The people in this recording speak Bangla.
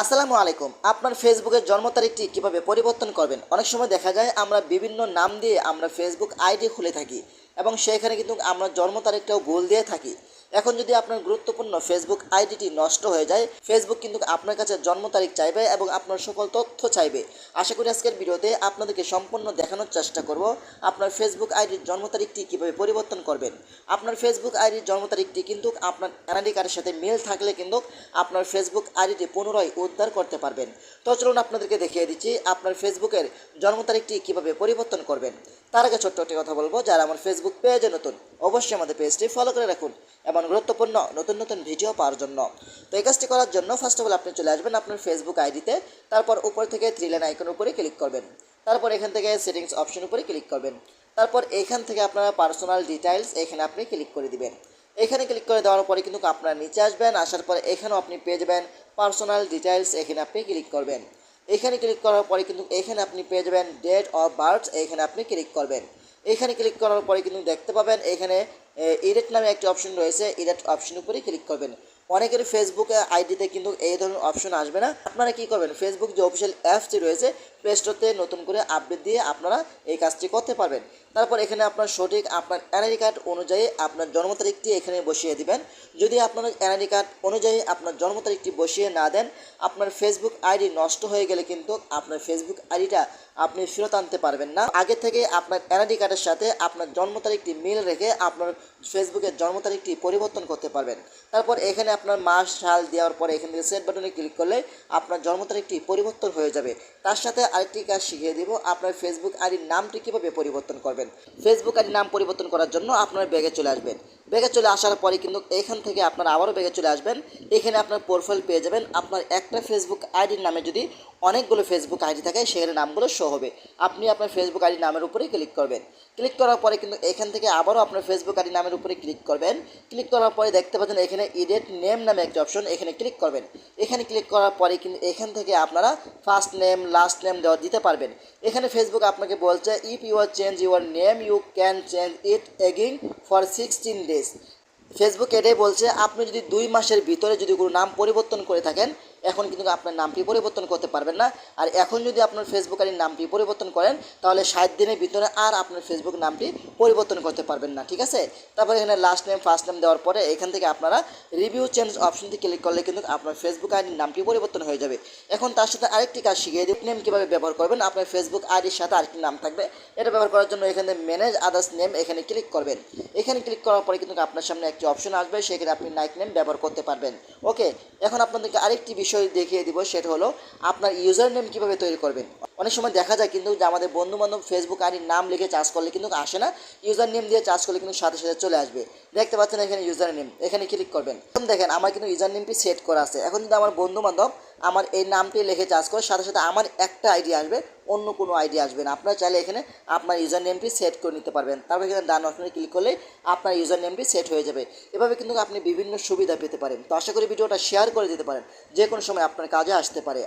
আসসালামু আলাইকুম। আপনার ফেসবুকের জন্ম তারিখটি কীভাবে পরিবর্তন করবেন? অনেক সময় দেখা যায় আমরা বিভিন্ন নাম দিয়ে আমরা ফেসবুক আইডি খুলে থাকি এবং সেখানে কিন্তু আমরা জন্ম তারিখটাও ভুল দিয়ে থাকি। এখন যদি আপনার গুরুত্বপূর্ণ ফেসবুক আইডিটি নষ্ট হয়ে যায়, ফেসবুক কিন্তু আপনার কাছে জন্ম তারিখ চাইবে এবং আপনার সকল তথ্য চাইবে। আশা করি আজকের ভিডিওতে আপনাদেরকে সম্পূর্ণ দেখানোর চেষ্টা করব, আপনার ফেসবুক আইডির জন্ম তারিখটি কীভাবে পরিবর্তন করবেন। আপনার ফেসবুক আইডির জন্ম তারিখটি কিন্তু আপনার এনআইডি কার্ডের সাথে মিল থাকলে কিন্তু আপনার ফেসবুক আইডিটি পুনরায় উদ্ধার করতে পারবেন। তো চলুন আপনাদেরকে দেখিয়ে দিচ্ছি আপনার ফেসবুকের জন্ম তারিখটি কীভাবে পরিবর্তন করবেন। তার আগে ছোট্ট একটি কথা বলব, যারা আমার ফেসবুক পেজে নতুন, অবশ্যই আমাদের পেজটি ফলো করে রাখুন এবং গুরুত্বপূর্ণ নতুন নতুন ভিডিও পাওয়ার জন্য। তো এই কাজটি করার জন্য ফার্স্ট অফ অল আপনি চলে আসবেন আপনার ফেসবুক আইডিতে, তারপর উপর থেকে থ্রি লাইন আইকন উপরে ক্লিক করবেন। তারপর এখান থেকে সেটিংস অপশন উপরে ক্লিক করবেন। তারপর এখান থেকে আপনারা পার্সোনাল ডিটেইলস এখানে আপনি ক্লিক করে দিবেন। এখানে ক্লিক করে দেওয়ার পরে কিন্তু আপনারা নিচে আসবেন, আসার পরে এখানেও আপনি পেয়ে যাবেন পার্সোনাল ডিটেইলস এখানে আপনি ক্লিক করবেন। এখানে ক্লিক করার পরে কিন্তু এখানে আপনি পেয়ে যাবেন ডেট অফ বার্থ এখানে আপনি ক্লিক করবেন। এখানে ক্লিক করার পরে কিন্তু দেখতে পাবেন, এখানে ইরেট নামে একটি অপশন রয়েছে ইরেট অপশন উপরে ক্লিক করবেন। অনেকের ফেসবুক আইডিতে কিন্তু এই ধরনের অপশন আসবে না। আপনারা কি করবেন ফেসবুক যে অফিসিয়াল অ্যাপসটি রয়েছে প্লে স্টোরতে নতুন করে আপডেট দিয়ে আপনারা এই কাজটি করতে পারবেন। তারপর এখানে আপনার সঠিক আপনার এনআইডি কার্ড অনুযায়ী আপনার জন্ম তারিখটি এখানে বসিয়ে দিবেন। যদি আপনার এনআইডি কার্ড অনুযায়ী আপনার জন্ম তারিখটি বসিয়ে না দেন, আপনার ফেসবুক আইডি নষ্ট হয়ে গেলে কিন্তু আপনার ফেসবুক আইডিটা আপনি ফেরত আনতে পারবেন না। আগে থেকে আপনার এনআইডি কার্ডের সাথে আপনার জন্ম তারিখটি মিল রেখে আপনার ফেসবুকের জন্ম তারিখটি পরিবর্তন করতে পারবেন। তারপর এখানে আপনার মাস, সাল দেওয়ার পরে এখান থেকে সেট বাটনে ক্লিক করলে আপনার জন্ম তারিখটি পরিবর্তন হয়ে যাবে। তার সাথে আরেকটি কাজ শিখিয়ে দিব, আপনার ফেসবুক আইডির নামটি কীভাবে পরিবর্তন করবেন। ফেসবুক আইডির নাম পরিবর্তন করার জন্য আপনার ব্যাগে চলে আসবেন। ব্যাগে চলে আসার পরে কিন্তু এখান থেকে আপনার আবারও ব্যাগে চলে আসবেন। এখানে আপনার প্রোফাইল পেয়ে যাবেন। আপনার একটা ফেসবুক আইডির নামে যদি অনেকগুলো ফেসবুক আইডি থাকে, সেখানে নামগুলো শো হবে। আপনি আপনার ফেসবুক আইডি নামের উপরে ক্লিক করবেন। ক্লিক করার পরে কিন্তু এখান থেকে আবারও আপনার ফেসবুক আইডি নামের উপরে ক্লিক করবেন। ক্লিক করার পরে দেখতে পাচ্ছেন এখানে ইডেট নেম নামে একটি অপশন এখানে ক্লিক করবেন। এখানে ক্লিক করার পরে কিন্তু এখান থেকে আপনারা ফার্স্ট নেম লাস্ট নেম দেওয়া দিতে পারবেন। এখানে ফেসবুক আপনাকে বলছে if you are change your name you can change it again for sixteen days Facebook এটাই বলছে আপনি যদি দুই মাসের ভিতরে যদি কোনো নাম পরিবর্তন করে থাকেন এখন কিন্তু আপনার নামটি পরিবর্তন করতে পারবেন না। আর এখন যদি আপনার ফেসবুক আইডির নামটি পরিবর্তন করেন, তাহলে ষাট দিনের ভিতরে আর আপনার ফেসবুক নামটি পরিবর্তন করতে পারবেন না, ঠিক আছে? তারপরে এখানে লাস্ট নেম ফার্স্ট নেম দেওয়ার পরে এখান থেকে আপনারা রিভিউ চেঞ্জ অপশনটি ক্লিক করলে কিন্তু আপনার ফেসবুক আইডির নামটি পরিবর্তন হয়ে যাবে। এখন তার সাথে আরেকটি কাজ শিখিয়ে দিই। নেম কীভাবে ব্যবহার করবেন? আপনার ফেসবুক আইডির সাথে আরেকটি নাম থাকবে। এটা ব্যবহার করার জন্য এখানে ম্যানেজ আদার্স নেম এখানে ক্লিক করবেন। এখানে ক্লিক করার পরে কিন্তু আপনার সামনে একটি অপশন আসবে, সেখানে আপনি নাইক নেম ব্যবহার করতে পারবেন। ওকে এখন আপনাদেরকে আরেকটি বিষয় দেখিয়ে দিব, সেটা হলো আপনার ইউজার নেম কীভাবে তৈরি করবেন। অনেক সময় দেখা যায় কিন্তু যে আমাদের বন্ধু বান্ধব ফেসবুক আইডির নাম লিখে চার্জ করলে কিন্তু আসে না ইউজার নেম দিয়ে চার্জ করলে কিন্তু সাথে সাথে চলে আসবে। দেখতে পাচ্ছেন এখানে ইউজার নেম এখানে ক্লিক করবেন। এখন দেখেন, আমার কিন্তু ইউজার নেমটি সেট করা আছে। এখন যদি আমার বন্ধু বান্ধব আমার এই নামটি লিখে চার্জ করে সাথে সাথে আমার একটা আইডি আসবে, অন্য কোনো আইডি আসবে না। আপনারা চাইলে এখানে আপনার ইউজার নেমটি সেট করে নিতে পারবেন। তারপর এখানে ডান অপশনে ক্লিক করলে আপনার ইউজার নেমটি সেট হয়ে যাবে। এভাবে কিন্তু আপনি বিভিন্ন সুবিধা পেতে পারেন। তো আশা করি ভিডিওটা শেয়ার করে দিতে পারেন। যে কোনো সময় আপনার কাজে আসতে পারে।